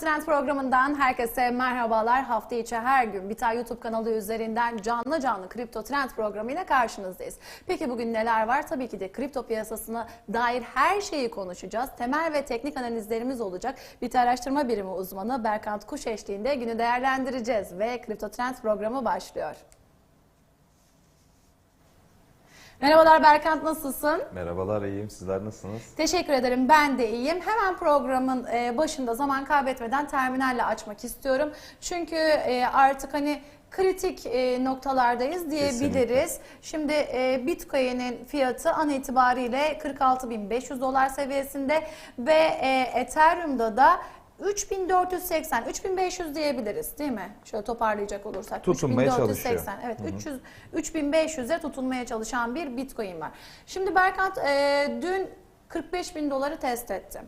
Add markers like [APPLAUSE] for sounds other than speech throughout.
Trend programından herkese merhabalar. Hafta içi her gün Biter YouTube kanalı üzerinden canlı canlı Kripto Trend programıyla karşınızdayız. Peki bugün neler var? Tabii ki de kripto piyasasına dair her şeyi konuşacağız. Temel ve teknik analizlerimiz olacak. Biter Araştırma Birimi uzmanı Berkant Kuş eşliğinde günü değerlendireceğiz ve Kripto Trend programı başlıyor. Merhabalar Berkant nasılsın? Merhabalar, iyiyim. Sizler nasılsınız? Teşekkür ederim. Ben de iyiyim. Hemen programın e, başında zaman kaybetmeden terminalle açmak istiyorum. Çünkü e, artık hani kritik e, noktalardayız diyebiliriz. Şimdi e, Bitcoin'in fiyatı an itibariyle 46.500 dolar seviyesinde ve Ethereum'da da 3480, 3500 diyebiliriz değil mi? Şöyle toparlayacak olursak. Tutunmaya 3480, Evet, 300, 3500'e tutunmaya çalışan bir Bitcoin var. Şimdi Berkant e, dün 45 bin doları test ettim.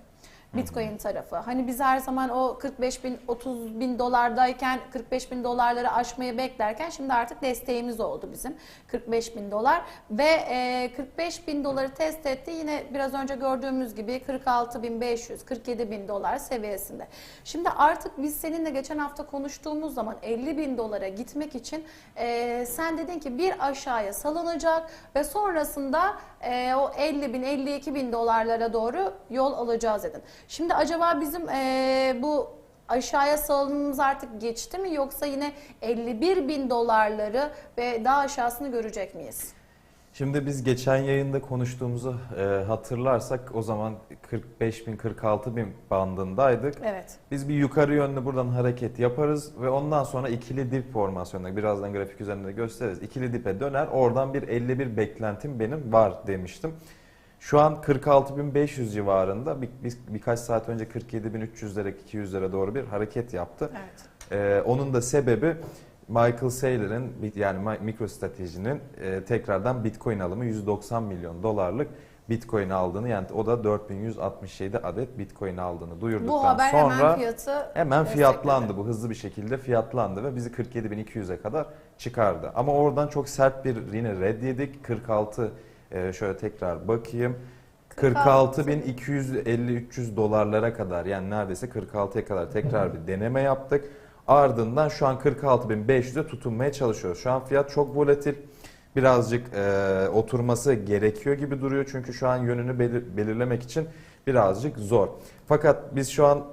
Bitcoin tarafı. Hani biz her zaman o 45 bin, 30 bin dolardayken 45 bin dolarları aşmayı beklerken şimdi artık desteğimiz oldu bizim 45 bin dolar ve e, 45 bin doları test etti. Yine biraz önce gördüğümüz gibi 46 bin 500, 47 bin dolar seviyesinde. Şimdi artık biz seninle geçen hafta konuştuğumuz zaman 50 bin dolara gitmek için e, sen dedin ki bir aşağıya salınacak ve sonrasında e, o 50 bin 52 bin dolarlara doğru yol alacağız dedin. Şimdi acaba bizim e, bu aşağıya salınımız artık geçti mi yoksa yine 51 bin dolarları ve daha aşağısını görecek miyiz? Şimdi biz geçen yayında konuştuğumuzu e, hatırlarsak o zaman 45 bin 46 bin bandındaydık. Evet. Biz bir yukarı yönlü buradan hareket yaparız ve ondan sonra ikili dip formasyonuna birazdan grafik üzerinde de gösteririz. İkili dipe döner oradan bir 51 beklentim benim var demiştim. Şu an 46.500 civarında bir, bir, birkaç saat önce 47.300'lere 200'lere doğru bir hareket yaptı. Evet. Ee, onun da sebebi Michael Saylor'ın yani MicroStrategy'nin e, tekrardan Bitcoin alımı 190 milyon dolarlık Bitcoin aldığını yani o da 4167 adet Bitcoin aldığını duyurduktan Bu haber sonra hemen fiyatı hemen fiyatlandı bu hızlı bir şekilde fiyatlandı ve bizi 47.200'e kadar çıkardı. Ama oradan çok sert bir yine red yedik. 46 e, şöyle tekrar bakayım. 46.250-300 dolarlara kadar yani neredeyse 46'ya kadar tekrar bir deneme yaptık. Ardından şu an 46.500'e tutunmaya çalışıyoruz. Şu an fiyat çok volatil. Birazcık e, oturması gerekiyor gibi duruyor. Çünkü şu an yönünü belir- belirlemek için birazcık zor. Fakat biz şu an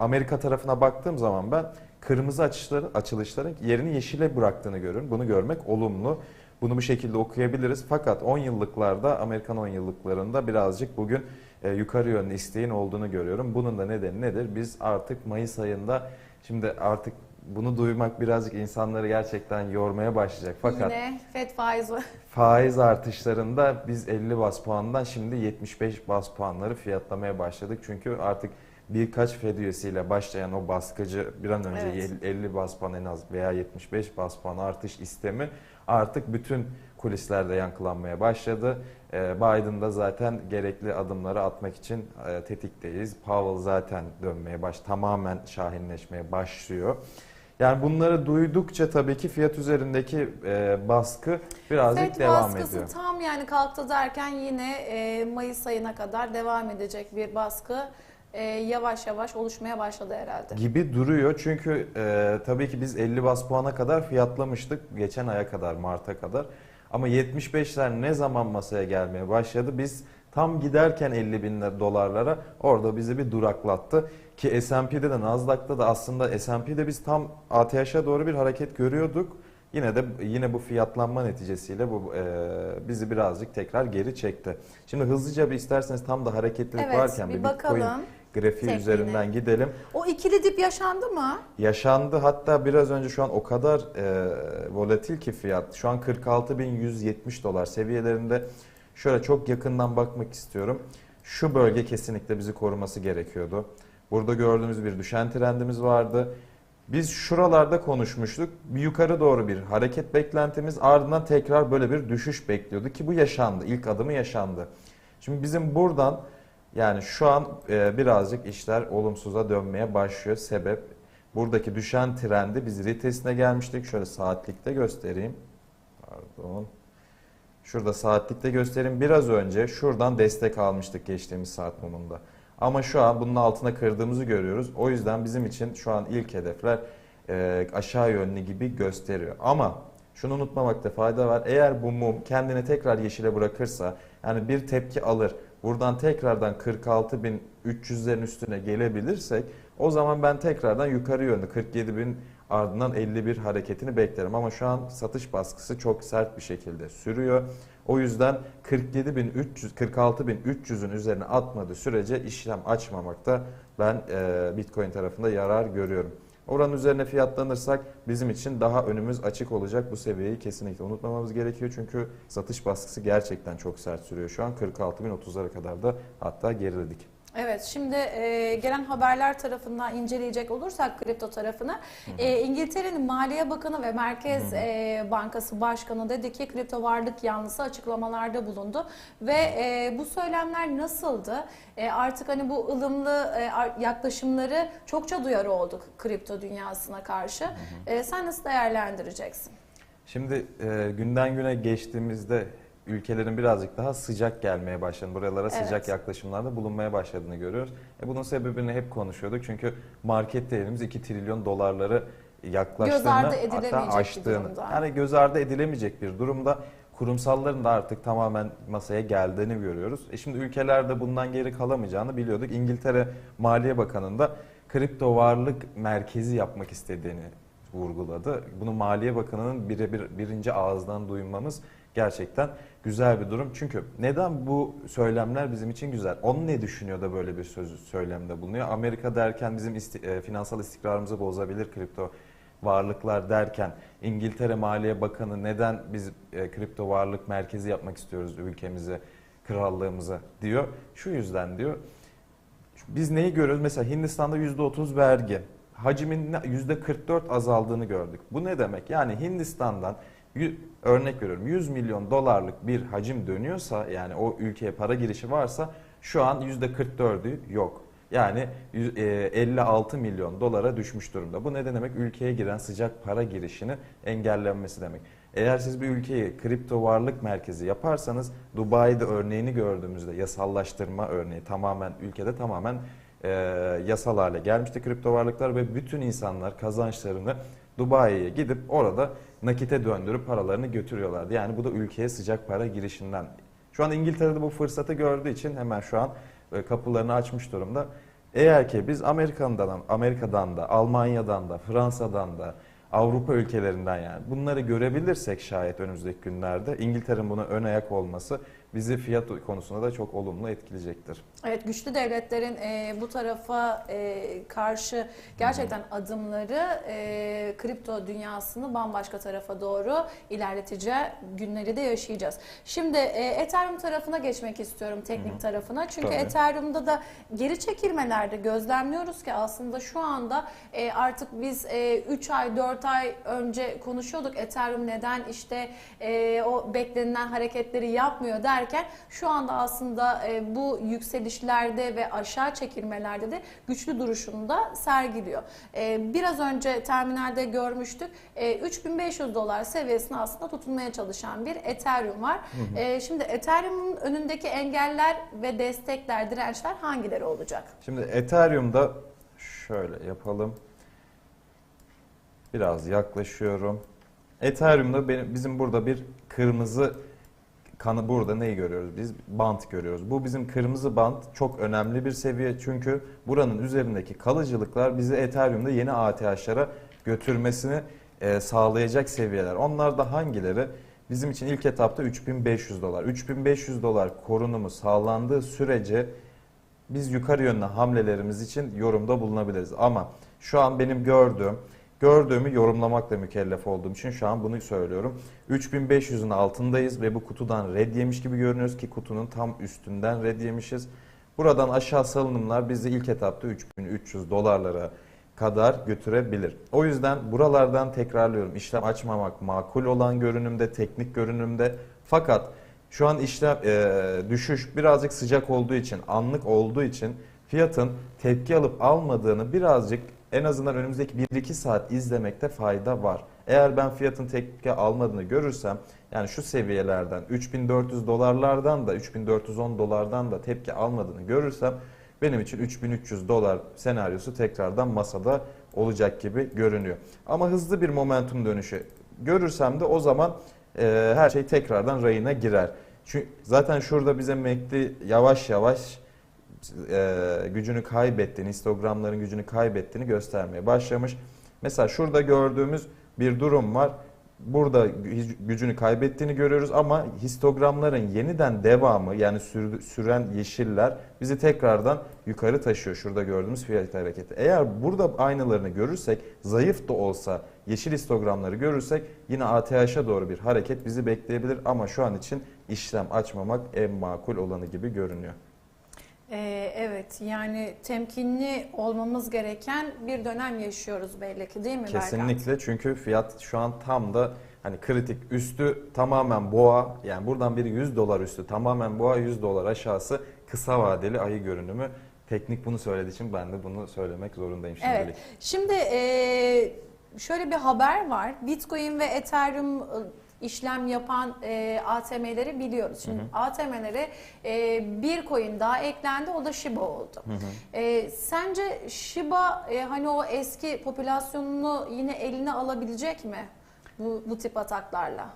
Amerika tarafına baktığım zaman ben kırmızı açışların, açılışların yerini yeşile bıraktığını görüyorum. Bunu görmek olumlu. Bunu bu şekilde okuyabiliriz. Fakat 10 yıllıklarda, Amerikan 10 yıllıklarında birazcık bugün e, yukarı yönlü isteğin olduğunu görüyorum. Bunun da nedeni nedir? Biz artık Mayıs ayında, şimdi artık bunu duymak birazcık insanları gerçekten yormaya başlayacak. Fakat Yine FED faizi [LAUGHS] faiz artışlarında biz 50 bas puandan şimdi 75 bas puanları fiyatlamaya başladık. Çünkü artık birkaç Fed üyesiyle başlayan o baskıcı bir an önce Evet. 50 bas puan en az veya 75 bas puan artış istemi artık bütün kulislerde yankılanmaya başladı. Ee, Biden da zaten gerekli adımları atmak için e, tetikteyiz. Powell zaten dönmeye baş, tamamen şahinleşmeye başlıyor. Yani bunları duydukça tabii ki fiyat üzerindeki e, baskı birazcık FED devam baskısı ediyor. tam yani kalktı derken yine e, Mayıs ayına kadar devam edecek bir baskı e, yavaş yavaş oluşmaya başladı herhalde. gibi duruyor. Çünkü e, tabii ki biz 50 bas puana kadar fiyatlamıştık geçen aya kadar Mart'a kadar. Ama 75'ler ne zaman masaya gelmeye başladı? Biz tam giderken 50 bin dolarlara orada bizi bir duraklattı. Ki S&P'de de Nasdaq'ta da aslında S&P'de biz tam ATH'a doğru bir hareket görüyorduk. Yine de yine bu fiyatlanma neticesiyle bu e, bizi birazcık tekrar geri çekti. Şimdi hızlıca bir isterseniz tam da hareketlilik Evet varken bir bir Bitcoin bakalım. Grafiği tekniğine. üzerinden gidelim. O ikili dip yaşandı mı? Yaşandı hatta biraz önce şu an o kadar e, volatil ki fiyat. Şu an 46.170 dolar seviyelerinde. Şöyle çok yakından bakmak istiyorum. Şu bölge kesinlikle bizi koruması gerekiyordu. Burada gördüğümüz bir düşen trendimiz vardı. Biz şuralarda konuşmuştuk. Bir yukarı doğru bir hareket beklentimiz ardından tekrar böyle bir düşüş bekliyordu ki bu yaşandı. İlk adımı yaşandı. Şimdi bizim buradan yani şu an e, birazcık işler olumsuza dönmeye başlıyor. Sebep buradaki düşen trendi biz retesine gelmiştik. Şöyle saatlikte göstereyim. Pardon. Şurada saatlikte göstereyim. Biraz önce şuradan destek almıştık geçtiğimiz saat mumunda. Ama şu an bunun altına kırdığımızı görüyoruz. O yüzden bizim için şu an ilk hedefler e, aşağı yönlü gibi gösteriyor. Ama şunu unutmamakta fayda var. Eğer bu mum kendini tekrar yeşile bırakırsa yani bir tepki alır. Buradan tekrardan 46.300'lerin üstüne gelebilirsek o zaman ben tekrardan yukarı yönlü 47.000 ardından 51 hareketini beklerim. Ama şu an satış baskısı çok sert bir şekilde sürüyor. O yüzden 47.300 46.300'ün üzerine atmadığı sürece işlem açmamakta ben e, Bitcoin tarafında yarar görüyorum. Oranın üzerine fiyatlanırsak bizim için daha önümüz açık olacak. Bu seviyeyi kesinlikle unutmamamız gerekiyor. Çünkü satış baskısı gerçekten çok sert sürüyor şu an. 46.030'lara kadar da hatta geriledik. Evet, şimdi e, gelen haberler tarafından inceleyecek olursak kripto tarafını, e, İngiltere'nin Maliye Bakanı ve Merkez e, Bankası Başkanı dedi ki kripto varlık yanlısı açıklamalarda bulundu ve e, bu söylemler nasıldı? E, artık hani bu ılımlı e, ar- yaklaşımları çokça duyarı olduk kripto dünyasına karşı. E, sen nasıl değerlendireceksin? Şimdi e, günden güne geçtiğimizde ülkelerin birazcık daha sıcak gelmeye başladığını, buralara Evet. sıcak yaklaşımlarda bulunmaya başladığını görüyoruz. E, bunun sebebini hep konuşuyorduk. Çünkü market değerimiz 2 trilyon dolarları yaklaştığını hatta aştığını. Yani göz ardı edilemeyecek bir durumda kurumsalların da artık tamamen masaya geldiğini görüyoruz. E şimdi ülkelerde bundan geri kalamayacağını biliyorduk. İngiltere Maliye Bakanı'nda kripto varlık merkezi yapmak istediğini vurguladı. Bunu Maliye Bakanı'nın birebir birinci ağızdan duymamız gerçekten güzel bir durum. Çünkü neden bu söylemler bizim için güzel? Onun ne düşünüyor da böyle bir söz söylemde bulunuyor? Amerika derken bizim isti- e, finansal istikrarımızı bozabilir kripto varlıklar derken İngiltere Maliye Bakanı neden biz e, kripto varlık merkezi yapmak istiyoruz ülkemize, krallığımıza diyor. Şu yüzden diyor. Biz neyi görüyoruz? Mesela Hindistan'da %30 vergi. Hacimin ne- %44 azaldığını gördük. Bu ne demek? Yani Hindistan'dan örnek veriyorum 100 milyon dolarlık bir hacim dönüyorsa yani o ülkeye para girişi varsa şu an %44'ü yok. Yani yüz- e, 56 milyon dolara düşmüş durumda. Bu ne demek? Ülkeye giren sıcak para girişini engellenmesi demek. Eğer siz bir ülkeyi kripto varlık merkezi yaparsanız Dubai'de örneğini gördüğümüzde yasallaştırma örneği tamamen ülkede tamamen e, yasal hale gelmişti kripto varlıklar ve bütün insanlar kazançlarını Dubai'ye gidip orada nakite döndürüp paralarını götürüyorlardı. Yani bu da ülkeye sıcak para girişinden. Şu an İngiltere'de bu fırsatı gördüğü için hemen şu an e, kapılarını açmış durumda. Eğer ki biz Amerika'dan, Amerika'dan da, Almanya'dan da, Fransa'dan da, Avrupa ülkelerinden yani bunları görebilirsek şayet önümüzdeki günlerde İngiltere'nin buna ön ayak olması bizi fiyat konusunda da çok olumlu etkileyecektir. Evet güçlü devletlerin e, bu tarafa e, karşı gerçekten adımları e, kripto dünyasını bambaşka tarafa doğru ilerleteceği günleri de yaşayacağız. Şimdi e, Ethereum tarafına geçmek istiyorum teknik tarafına. Çünkü Tabii. Ethereum'da da geri çekilmelerde gözlemliyoruz ki aslında şu anda e, artık biz 3 ay 4 ay önce konuşuyorduk Ethereum neden işte e, o beklenilen hareketleri yapmıyor derken şu anda aslında e, bu yükselişlerde ve aşağı çekilmelerde de güçlü duruşunu da sergiliyor. E, biraz önce terminalde görmüştük e, 3500 dolar seviyesine aslında tutunmaya çalışan bir Ethereum var. E, şimdi Ethereum'un önündeki engeller ve destekler, dirençler hangileri olacak? Şimdi Ethereum'da şöyle yapalım. Biraz yaklaşıyorum. Ethereum'da benim, bizim burada bir kırmızı kanı burada neyi görüyoruz? Biz bant görüyoruz. Bu bizim kırmızı bant çok önemli bir seviye çünkü buranın üzerindeki kalıcılıklar bizi Ethereum'da yeni ATH'lara götürmesini e, sağlayacak seviyeler. Onlar da hangileri? Bizim için ilk etapta 3500 dolar. 3500 dolar korunumu sağlandığı sürece biz yukarı yönlü hamlelerimiz için yorumda bulunabiliriz. Ama şu an benim gördüğüm, gördüğümü yorumlamakla mükellef olduğum için şu an bunu söylüyorum. 3500'ün altındayız ve bu kutudan red yemiş gibi görünüyoruz ki kutunun tam üstünden red yemişiz. Buradan aşağı salınımlar bizi ilk etapta 3300 dolarlara kadar götürebilir. O yüzden buralardan tekrarlıyorum işlem açmamak makul olan görünümde, teknik görünümde. Fakat şu an işlem e, düşüş birazcık sıcak olduğu için, anlık olduğu için fiyatın tepki alıp almadığını birazcık en azından önümüzdeki 1-2 saat izlemekte fayda var. Eğer ben fiyatın tepki almadığını görürsem yani şu seviyelerden 3400 dolarlardan da 3410 dolardan da tepki almadığını görürsem benim için 3300 dolar senaryosu tekrardan masada olacak gibi görünüyor. Ama hızlı bir momentum dönüşü görürsem de o zaman e, her şey tekrardan rayına girer. Çünkü zaten şurada bize MACD yavaş yavaş e, gücünü kaybettiğini, histogramların gücünü kaybettiğini göstermeye başlamış. Mesela şurada gördüğümüz bir durum var. Burada gü- gücünü kaybettiğini görüyoruz ama histogramların yeniden devamı yani sür- süren yeşiller bizi tekrardan yukarı taşıyor. Şurada gördüğümüz fiyat hareketi. Eğer burada aynılarını görürsek, zayıf da olsa yeşil histogramları görürsek yine ATH'a doğru bir hareket bizi bekleyebilir ama şu an için işlem açmamak en makul olanı gibi görünüyor. Ee, evet yani temkinli olmamız gereken bir dönem yaşıyoruz belli ki değil mi Berkant? Kesinlikle çünkü fiyat şu an tam da hani kritik üstü tamamen boğa yani buradan biri 100 dolar üstü tamamen boğa 100 dolar aşağısı kısa vadeli ayı görünümü. Teknik bunu söylediği için ben de bunu söylemek zorundayım şimdilik. Evet. Şimdi e, şöyle bir haber var. Bitcoin ve Ethereum e, işlem yapan e, ATM'leri biliyoruz. Şimdi ATM'lere e, bir coin daha eklendi. O da Shiba oldu. E, sence Shiba e, hani o eski popülasyonunu yine eline alabilecek mi? Bu, bu tip ataklarla.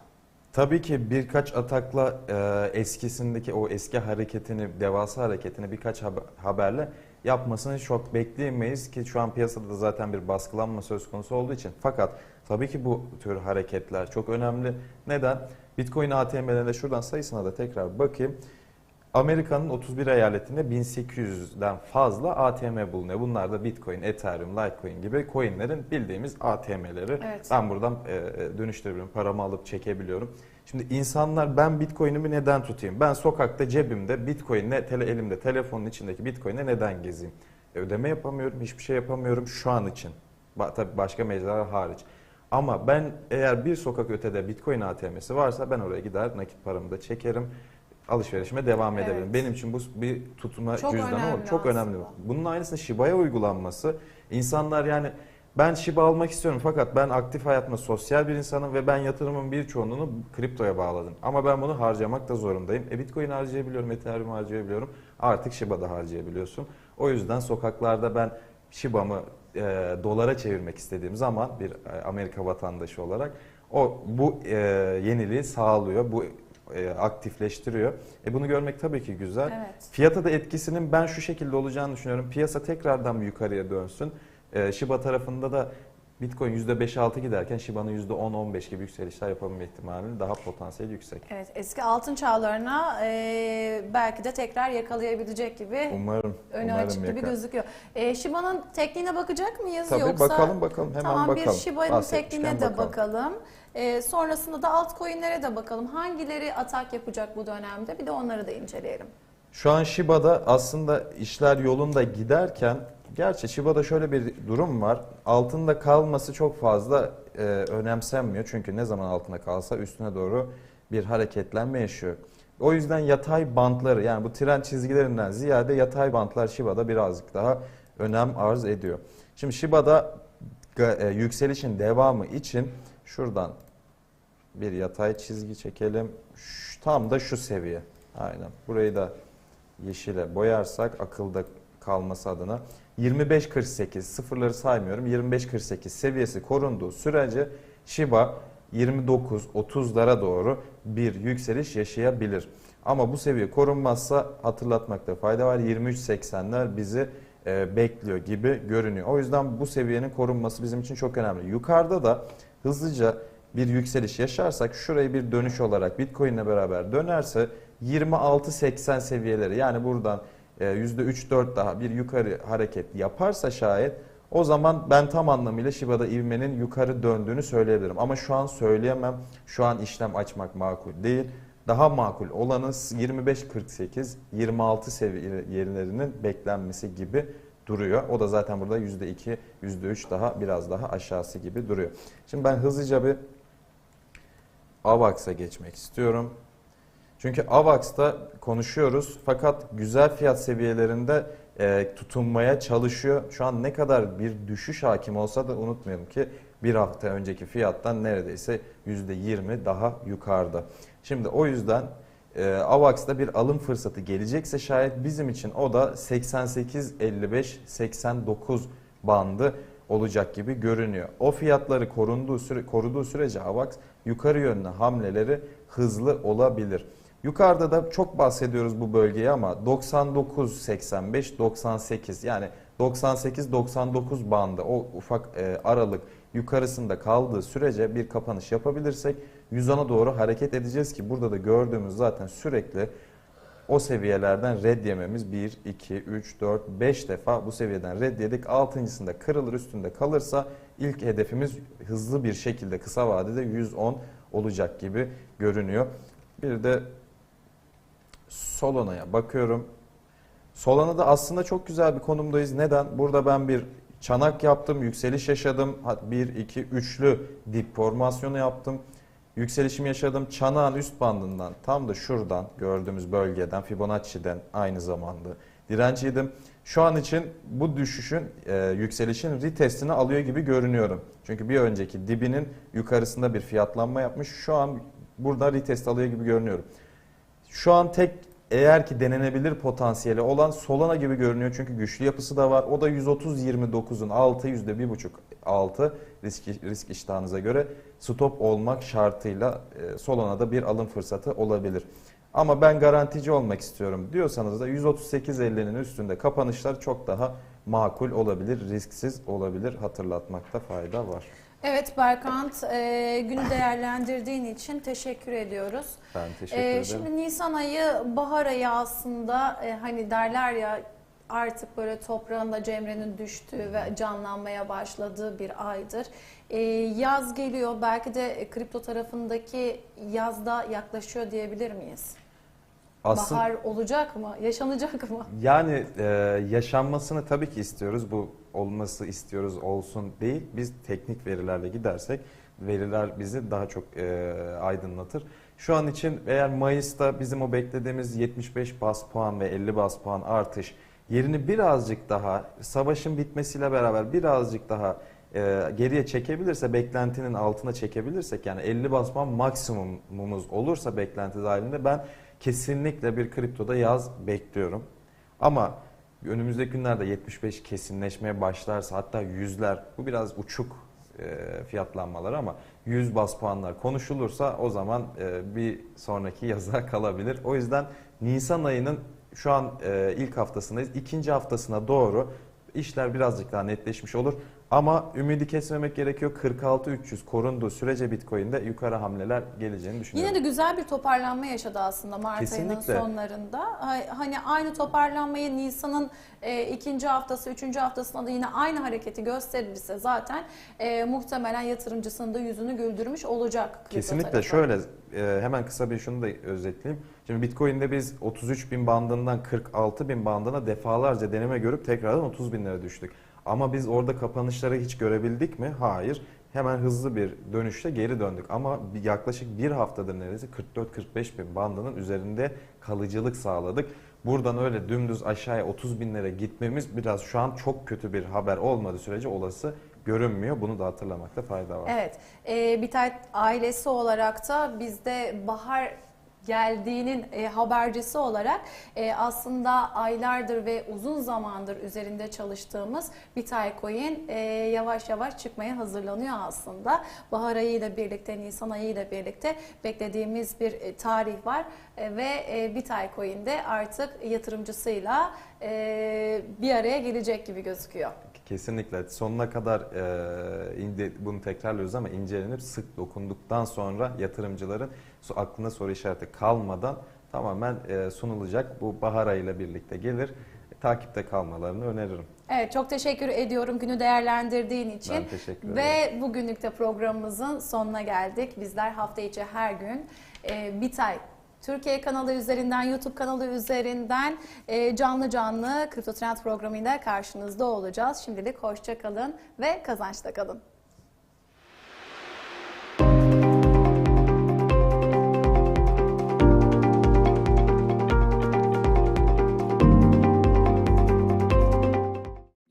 Tabii ki birkaç atakla e, eskisindeki o eski hareketini, devasa hareketini birkaç haber- haberle yapmasını çok bekleyemeyiz ki şu an piyasada da zaten bir baskılanma söz konusu olduğu için. Fakat tabii ki bu tür hareketler çok önemli. Neden? Bitcoin ATM'lerinde şuradan sayısına da tekrar bakayım. Amerika'nın 31 eyaletinde 1800'den fazla ATM bulunuyor. Bunlar da Bitcoin, Ethereum, Litecoin gibi coinlerin bildiğimiz ATM'leri. Evet. Ben buradan e, dönüştürebiliyorum, paramı alıp çekebiliyorum. Şimdi insanlar ben Bitcoin'imi neden tutayım? Ben sokakta cebimde Bitcoin'le, tele, elimde telefonun içindeki Bitcoin'le neden gezeyim? E, ödeme yapamıyorum, hiçbir şey yapamıyorum şu an için. Ba, tabii başka mecralar hariç. Ama ben eğer bir sokak ötede Bitcoin ATM'si varsa ben oraya gider nakit paramı da çekerim. Alışverişime devam Evet. edebilirim. Benim için bu bir tutma Çok cüzdanı önemli olur. Çok önemli. Bunun aynısını Shiba'ya uygulanması. İnsanlar yani ben Shiba almak istiyorum fakat ben aktif hayatımda sosyal bir insanım ve ben yatırımın bir çoğunluğunu kriptoya bağladım. Ama ben bunu harcamak da zorundayım. E Bitcoin harcayabiliyorum, Ethereum harcayabiliyorum. Artık Shiba'da harcayabiliyorsun. O yüzden sokaklarda ben Shiba'mı e, dolara çevirmek istediğim zaman bir e, Amerika vatandaşı olarak o bu e, yeniliği sağlıyor. Bu e, aktifleştiriyor. E bunu görmek tabii ki güzel. Evet. Fiyata da etkisinin ben şu şekilde olacağını düşünüyorum. Piyasa tekrardan yukarıya dönsün. Ee, Shiba tarafında da Bitcoin %5-6 giderken Shiba'nın %10-15 gibi yükselişler yapabilme ihtimali daha potansiyel yüksek. Evet, eski altın çağlarına e, belki de tekrar yakalayabilecek gibi Umarım. önü umarım açık gibi yakar. gözüküyor. E, Shiba'nın tekniğine bakacak mıyız Tabii yoksa? bakalım bakalım hemen tamam bakalım. bir Shiba'nın tekniğine de bakalım. E, sonrasında da altcoin'lere de bakalım. Hangileri atak yapacak bu dönemde? Bir de onları da inceleyelim. Şu an Shiba'da aslında işler yolunda giderken gerçi Shiba'da şöyle bir durum var. Altında kalması çok fazla e, önemsenmiyor. Çünkü ne zaman altında kalsa üstüne doğru bir hareketlenme yaşıyor. O yüzden yatay bantları yani bu tren çizgilerinden ziyade yatay bantlar Shiba'da birazcık daha önem arz ediyor. Şimdi Shiba'da e, yükselişin devamı için şuradan bir yatay çizgi çekelim. Şu- tam da şu seviye. Aynen. Burayı da yeşile boyarsak akılda kalması adına 25.48 sıfırları saymıyorum 25.48 seviyesi korunduğu sürece Shiba 29-30'lara doğru bir yükseliş yaşayabilir. Ama bu seviye korunmazsa hatırlatmakta fayda var 23.80'ler bizi e, bekliyor gibi görünüyor. O yüzden bu seviyenin korunması bizim için çok önemli. Yukarıda da hızlıca bir yükseliş yaşarsak şurayı bir dönüş olarak Bitcoin ile beraber dönerse 26.80 seviyeleri yani buradan %3-4 daha bir yukarı hareket yaparsa şayet o zaman ben tam anlamıyla Shiba'da ivmenin yukarı döndüğünü söyleyebilirim. Ama şu an söyleyemem. Şu an işlem açmak makul değil. Daha makul olanı 25.48 26 seviyelerinin beklenmesi gibi duruyor. O da zaten burada %2, %3 daha biraz daha aşağısı gibi duruyor. Şimdi ben hızlıca bir AVAX'a geçmek istiyorum. Çünkü AVAX'ta konuşuyoruz fakat güzel fiyat seviyelerinde e, tutunmaya çalışıyor. Şu an ne kadar bir düşüş hakim olsa da unutmayalım ki bir hafta önceki fiyattan neredeyse %20 daha yukarıda. Şimdi o yüzden e, AVAX'da bir alım fırsatı gelecekse şayet bizim için o da 88-55-89 bandı olacak gibi görünüyor. O fiyatları korunduğu süre, koruduğu sürece AVAX yukarı yönlü hamleleri hızlı olabilir. Yukarıda da çok bahsediyoruz bu bölgeyi ama 99 85 98 yani 98 99 bandı o ufak e, aralık yukarısında kaldığı sürece bir kapanış yapabilirsek 110'a doğru hareket edeceğiz ki burada da gördüğümüz zaten sürekli o seviyelerden red yememiz 1, 2, 3, 4, 5 defa bu seviyeden red yedik. Altıncısında kırılır üstünde kalırsa ilk hedefimiz hızlı bir şekilde kısa vadede 110 olacak gibi görünüyor. Bir de Solana'ya bakıyorum. Solana'da aslında çok güzel bir konumdayız. Neden? Burada ben bir çanak yaptım, yükseliş yaşadım. 1, 2, üçlü dip formasyonu yaptım. Yükselişimi yaşadım. Çanağın üst bandından tam da şuradan gördüğümüz bölgeden Fibonacci'den aynı zamanda direnciydim. Şu an için bu düşüşün, e, yükselişin retestini alıyor gibi görünüyorum. Çünkü bir önceki dibinin yukarısında bir fiyatlanma yapmış. Şu an burada retest alıyor gibi görünüyorum. Şu an tek eğer ki denenebilir potansiyeli olan Solana gibi görünüyor. Çünkü güçlü yapısı da var. O da 130-29'un altı %1,5 altı risk, risk iştahınıza göre stop olmak şartıyla e, Solana'da bir alım fırsatı olabilir. Ama ben garantici olmak istiyorum diyorsanız da 138.50'nin üstünde kapanışlar çok daha makul olabilir, risksiz olabilir. Hatırlatmakta fayda var. Evet Berkant, e, günü değerlendirdiğin için teşekkür ediyoruz. Ben teşekkür E, ederim. şimdi Nisan ayı, bahar ayı aslında e, hani derler ya artık böyle toprağında cemrenin düştüğü ve canlanmaya başladığı bir aydır. E, yaz geliyor, belki de kripto tarafındaki yazda yaklaşıyor diyebilir miyiz? Aslında Bahar olacak mı, yaşanacak mı? [LAUGHS] Yani e, yaşanmasını tabii ki istiyoruz. Bu olması istiyoruz olsun değil. Biz teknik verilerle gidersek veriler bizi daha çok e, aydınlatır. Şu an için eğer Mayıs'ta bizim o beklediğimiz 75 bas puan ve 50 bas puan artış yerini birazcık daha savaşın bitmesiyle beraber birazcık daha e, geriye çekebilirse beklentinin altına çekebilirsek yani 50 bas puan maksimumumuz olursa beklenti dahilinde ben kesinlikle bir kriptoda yaz bekliyorum. Ama önümüzdeki günlerde 75 kesinleşmeye başlarsa hatta yüzler bu biraz uçuk e, fiyatlanmalar ama 100 bas puanlar konuşulursa o zaman e, bir sonraki yaza [LAUGHS] kalabilir. O yüzden Nisan ayının şu an e, ilk haftasındayız. İkinci haftasına doğru işler birazcık daha netleşmiş olur. Ama ümidi kesmemek gerekiyor. 46-300 korunduğu sürece Bitcoin'de yukarı hamleler geleceğini düşünüyorum. Yine de güzel bir toparlanma yaşadı aslında Mart ayının sonlarında. Ha- Hani aynı toparlanmayı Nisan'ın e, ikinci haftası, üçüncü haftasında da yine aynı hareketi gösterirse zaten e, muhtemelen yatırımcısının da yüzünü güldürmüş olacak. Kesinlikle tarafı. şöyle e, hemen kısa bir şunu da özetleyeyim. Şimdi Bitcoin'de biz 33 bin bandından 46 bin bandına defalarca deneme görüp tekrardan 30 binlere düştük. Ama biz orada kapanışları hiç görebildik mi? Hayır. Hemen hızlı bir dönüşte geri döndük. Ama yaklaşık bir haftadır neredeyse 44-45 bin bandının üzerinde kalıcılık sağladık. Buradan öyle dümdüz aşağıya 30 binlere gitmemiz biraz şu an çok kötü bir haber olmadığı sürece olası görünmüyor. Bunu da hatırlamakta fayda var. Evet, e, Bitay ailesi olarak da bizde bahar geldiğinin e, habercisi olarak e, aslında aylardır ve uzun zamandır üzerinde çalıştığımız Bitay Coin e, yavaş yavaş çıkmaya hazırlanıyor aslında. Bahar ayı ile birlikte, Nisan ayı ile birlikte beklediğimiz bir e, tarih var E, ve e, Bitay Coin'de artık yatırımcısıyla e, bir araya gelecek gibi gözüküyor. Kesinlikle sonuna kadar e, inde, bunu tekrarlıyoruz ama incelenip sık dokunduktan sonra yatırımcıların aklında soru işareti kalmadan tamamen e, sunulacak. Bu bahar ayıyla birlikte gelir. takipte kalmalarını öneririm. Evet çok teşekkür ediyorum günü değerlendirdiğin için. Ben teşekkür ederim. Ve bugünlük de programımızın sonuna geldik. Bizler hafta içi her gün e, Bitay Türkiye kanalı üzerinden, YouTube kanalı üzerinden e, canlı canlı Kripto Trend programıyla karşınızda olacağız. Şimdilik hoşça kalın ve kazançta kalın.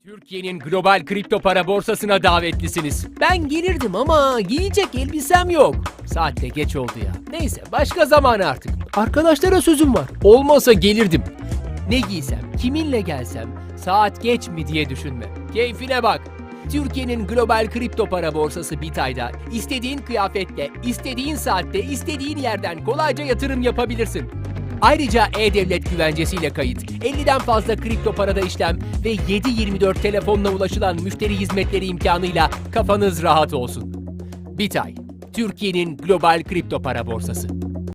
Türkiye'nin global kripto para borsasına davetlisiniz. Ben gelirdim ama giyecek elbisem yok. Saatte geç oldu ya. Neyse başka zaman artık. Arkadaşlara sözüm var. Olmasa gelirdim. Ne giysem, kiminle gelsem, saat geç mi diye düşünme. Keyfine bak. Türkiye'nin global kripto para borsası Bitay'da istediğin kıyafetle, istediğin saatte, istediğin yerden kolayca yatırım yapabilirsin. Ayrıca e-devlet güvencesiyle kayıt, 50'den fazla kripto parada işlem ve 7-24 telefonla ulaşılan müşteri hizmetleri imkanıyla kafanız rahat olsun. Bitay, Türkiye'nin global kripto para borsası.